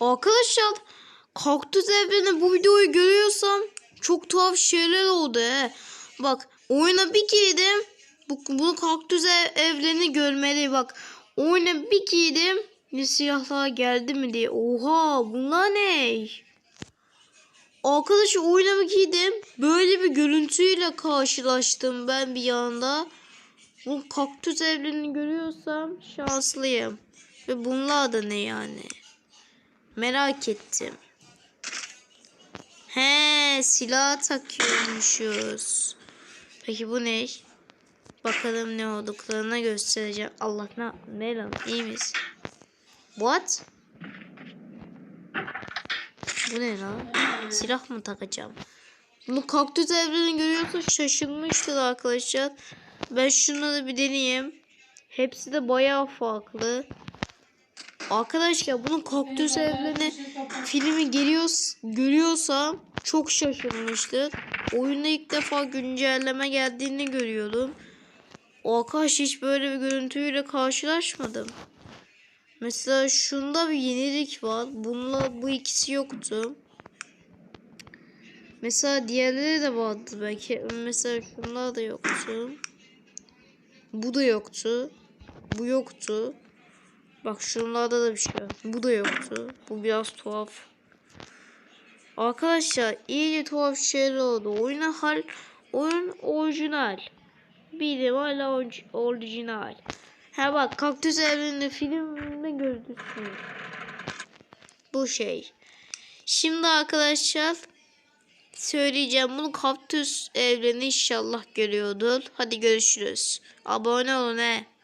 Arkadaşlar kaktüs evreni bu videoyu görüyorsam çok tuhaf şeyler oldu he. Bak oyuna bir girdim. Bu, bunu kaktüs ev- evreni görmeli bak. Oyuna bir girdim. Ne silahlar geldi mi diye. Oha bunlar ne? Arkadaş oyuna bir girdim. Böyle bir görüntüyle karşılaştım ben bir anda. Bu kaktüs evrenini görüyorsam şanslıyım. Ve bunlar da ne yani? Merak ettim. He silah takıyormuşuz. Peki bu ne? Bakalım ne olduklarına göstereceğim. Allah ne lan? İyi misin? What? Bu ne lan? Silah mı takacağım? Bunu kaktüs evreni görüyorsa şaşırmıştır arkadaşlar. Ben şunları bir deneyeyim. Hepsi de bayağı farklı. Arkadaşlar bunun kaktüs evreni filmi geliyor, görüyorsam çok şaşırmıştır. Oyunda ilk defa güncelleme geldiğini görüyordum. Arkadaş hiç böyle bir görüntüyle karşılaşmadım. Mesela şunda bir yenilik var. Bununla bu ikisi yoktu. Mesela diğerleri de vardı belki. Mesela şunlar da yoktu. Bu da yoktu. Bu yoktu. Bak şunlarda da bir şey var. Bu da yoktu. Bu biraz tuhaf. Arkadaşlar iyice tuhaf şeyler oldu. Oyuna hal oyun orijinal. Bir hala orij- orijinal. Ha bak kaktüs evreninde filmde gördüksünüz. Bu şey. Şimdi arkadaşlar söyleyeceğim bunu kaktüs evreni inşallah görüyordur. Hadi görüşürüz. Abone olun he.